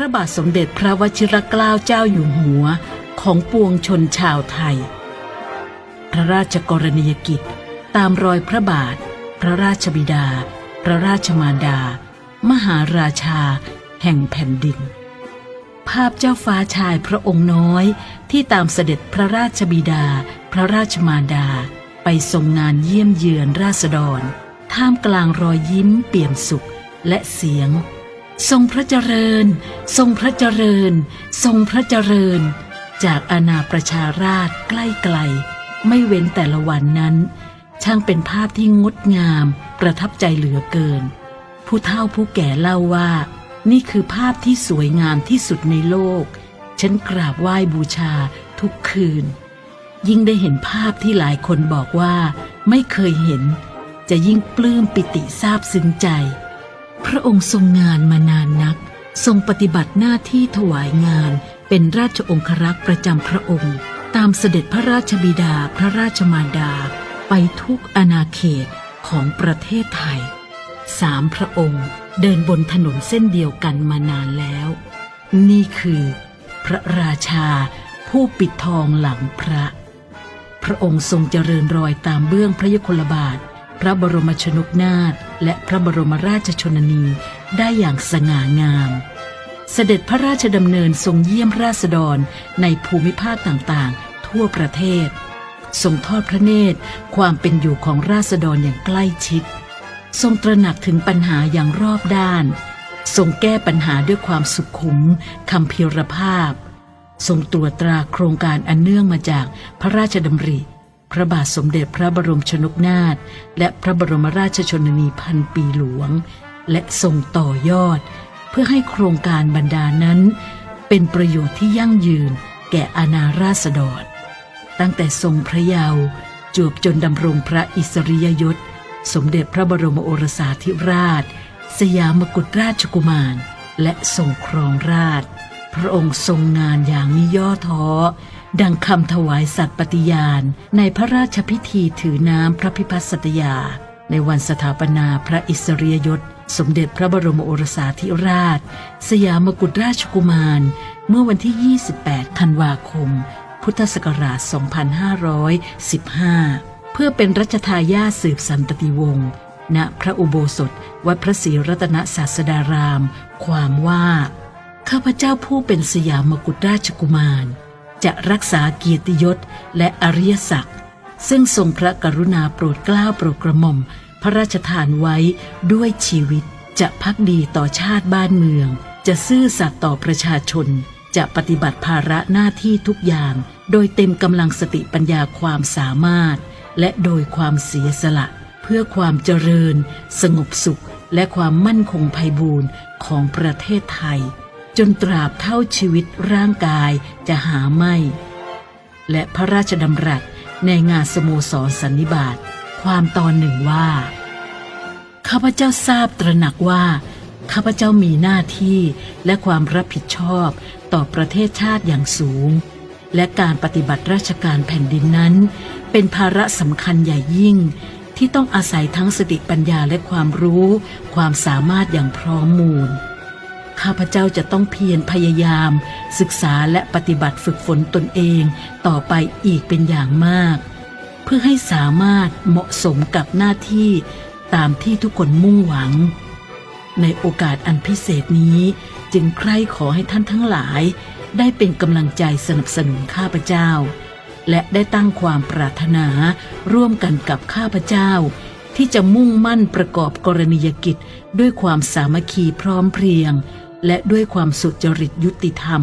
ระบาทสมเด็จพระวชิรเกล้าเจ้าอยู่หัวของปวงชนชาวไทย พระราชกรณียกิจ ตามรอยพระบาท พระราชบิดา พระราชมารดา มหาราชา แห่งแผ่นดิน ภาพเจ้าฟ้าชายพระองค์น้อยที่ตามเสด็จพระราชบิดา พระราชมารดา ไปทรงงานเยี่ยมเยือนราษฎร ท่ามกลางรอยยิ้มเปี่ยมสุขและเสียง ทรงพระเจริญ ทรงพระเจริญ ทรงพระเจริญ จากอาณาประชาราชใกล้ไกล ไม่เว้นแต่ละวันนั้น ช่างเป็นภาพที่งดงาม ประทับใจเหลือเกิน ผู้เฒ่าผู้แก่เล่าว่า นี่คือภาพที่สวยงามที่สุดในโลก ฉันกราบไหว้บูชาทุกคืน ยิ่งได้เห็นภาพที่หลายคนบอกว่า ไม่เคยเห็น จะยิ่งปลื้มปิติซาบซึ้งใจ พระองค์ทรงงานมานานนัก ทรงปฏิบัติหน้าที่ถวายงานเป็นราชองครักษ์ประจำพระองค์ ตามเสด็จพระราชบิดาพระราชมารดา ไปทุกอาณาเขตของประเทศไทยสามพระองค์เดินบนถนนเส้นเดียวกันมานานแล้ว นี่คือ พระราชาผู้ปิดทองหลังพระ พระองค์ทรงเจริญรอยตามเบื้องพระยคลบาท พระบรมชนกนาถ และพระบรมราชชนนีได้อย่างสง่างาม เสด็จพระราชดำเนินทรงเยี่ยมราษฎรในภูมิภาคต่างๆ ทั่วประเทศ ทรงทอดพระเนตรความเป็นอยู่ของราษฎรอย่างใกล้ชิด ทรงตระหนักถึงปัญหาอย่างรอบด้าน ทรงแก้ปัญหาด้วยความสุขุมคำเพียรภาพ ทรงตรวจตราโครงการอันเนื่องมาจากพระราชดำริ พระบาทสมเด็จพระบรมชนกนาถและพระบรมราชชนนีพันปีหลวง และทรงต่อยอด เพื่อให้โครงการบรรดานั้น เป็นประโยชน์ที่ยั่งยืนแก่อาณาราษฎร ตั้งแต่ทรงพระเยาว์จวบจนดำรงพระอิสริยยศ สมเด็จพระบรมโอรสาธิราช สยามกุฎราชกุมาร และทรงครองราช พระองค์ทรงงานอย่างมิย่อท้อ ดังคำถวายสัตย์ปฏิญาณ ในพระราชพิธีถือน้ำพระพิพัฒสัตยา ในวันสถาปนาพระอิสริยยศ สมเด็จพระบรมโอรสาธิราช สยามกุฎราชกุมาร เมื่อวันที่ 28 ธันวาคม พุทธศักราช 2515 เพื่อเป็นรัชทายาทสืบสันตติวงศ์ณพระอุโบสถ วัดพระศรีรัตนศาสดาราม ความว่า ข้าพเจ้าผู้เป็นสยามกุฎราชกุมาร จะรักษาเกียรติยศและอริยศักดิ์ซึ่งทรงพระกรุณาโปรดเกล้าโปรดกระหม่อม พระราชทานไว้ด้วยชีวิต จะพักดีต่อชาติบ้านเมือง จะซื่อสัตย์ต่อประชาชน จะปฏิบัติภาระหน้าที่ทุกอย่าง โดยเต็มกำลังสติปัญญาความสามารถ และโดยความเสียสละ เพื่อความเจริญ สงบสุข และความมั่นคงไพบูรณ์ของประเทศไทย จนตราบเท่าชีวิตร่างกายจะหาไม่ และพระราชดำรัสในงานสโมสรสันนิบาตความตอนหนึ่งว่า ข้าพเจ้าทราบตระหนักว่า ข้าพเจ้ามีหน้าที่และความรับผิดชอบต่อประเทศชาติอย่างสูง และการปฏิบัติราชการแผ่นดินนั้น เป็นภาระสำคัญใหญ่ยิ่งที่ต้องอาศัยทั้งสติปัญญาและความรู้ ความสามารถอย่างพร้อมมูล ข้าพเจ้าจะต้องเพียรพยายาม ศึกษาและปฏิบัติฝึกฝนตนเองต่อไปอีกเป็นอย่างมาก เพื่อให้สามารถเหมาะสมกับหน้าที่ตามที่ทุกคนมุ่งหวัง ในโอกาสอันพิเศษนี้จึงใคร่ขอให้ท่านทั้งหลาย ได้เป็นกำลังใจสนับสนุนข้าพเจ้า และได้ตั้งความปรารถนาร่วมกันกับข้าพเจ้า ที่จะมุ่งมั่นประกอบกรณียกิจด้วยความสามัคคีพร้อมเพรียง และด้วยความสุจริตยุติธรรม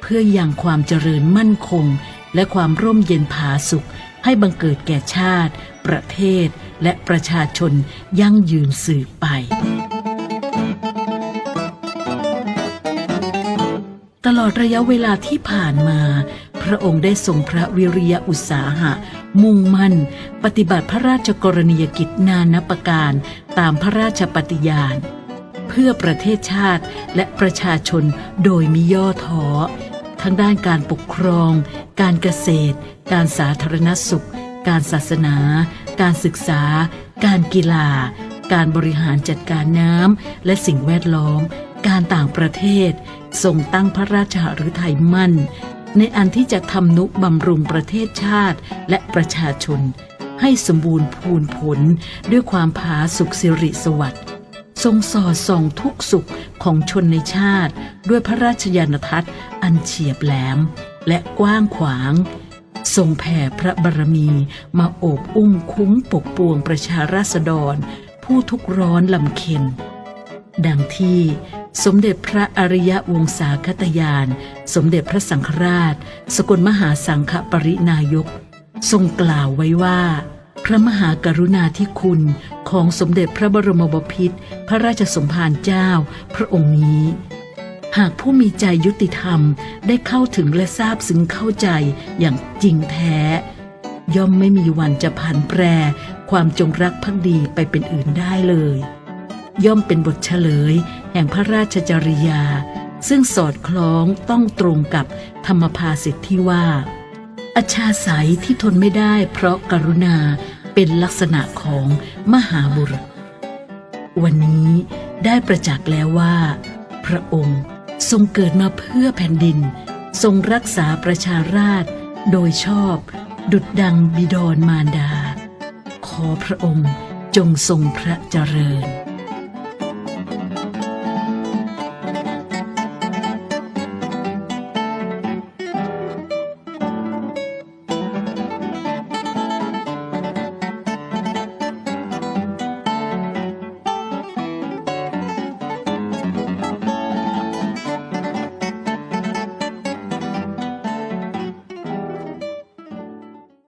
เพื่อยังความเจริญมั่นคง และความร่มเย็นผาสุข ให้บังเกิดแก่ชาติ ประเทศ และประชาชนยั่งยืนสืบไป ตลอดระยะเวลาที่ผ่านมา พระองค์ได้ทรงพระวิริยะอุตสาหะ มุ่งมั่น ปฏิบัติพระราชกรณียกิจนานับประการตามพระราชปฏิญาณ เพื่อประเทศชาติและประชาชนโดยมิย่อท้อทั้งด้านการปกครอง การเกษตร การสาธารณสุข การศาสนา การศึกษา การกีฬา การบริหารจัดการน้ำและสิ่งแวดล้อม การต่างประเทศทรงตั้งพระราชหฤทัยมั่น ในอันที่จะทำนุบำรุงประเทศชาติและประชาชน ให้สมบูรณ์พูนผลด้วยความผาสุขสิริสวัสดิ์ ทรงสอดส่องทุกสุขของชนในชาติ ด้วยพระราชยานทัศน์อันเฉียบแหลม และกว้างขวาง ทรงแผ่พระบารมีมาโอบอุ้มคุ้มปกปวงประชาราษฎร ผู้ทุกข์ร้อนลำเค็ญดังที่สมเด็จพระอริยวงศาคตยาน สมเด็จพระสังฆราช สกลมหาสังฆปรินายก ทรงกล่าวไว้ว่า พระมหากรุณาธิคุณ ของสมเด็จพระบรมบพิตรพระราชสมภารเจ้า พระองค์นี้ หากผู้มีใจยุติธรรมได้เข้าถึงและทราบซึ้งเข้าใจอย่างจริงแท้ ย่อมไม่มีวันจะผันแปร ความจงรักภักดีไปเป็นอื่นได้เลย ย่อมเป็นบทเฉลย แห่งพระราชจริยา ซึ่งสอดคล้องต้องตรงกับธรรมภาสิทธิที่ว่าอาชาสายที่ทนไม่ได้เพราะกรุณา เป็นลักษณะของมหาบุรุษ วันนี้ได้ประจักษ์แล้วว่า พระองค์ทรงเกิดมาเพื่อแผ่นดิน ทรงรักษาประชาราษฎรโดยชอบ ดุดดังบิดรมารดา ขอพระองค์จงทรงพระเจริญ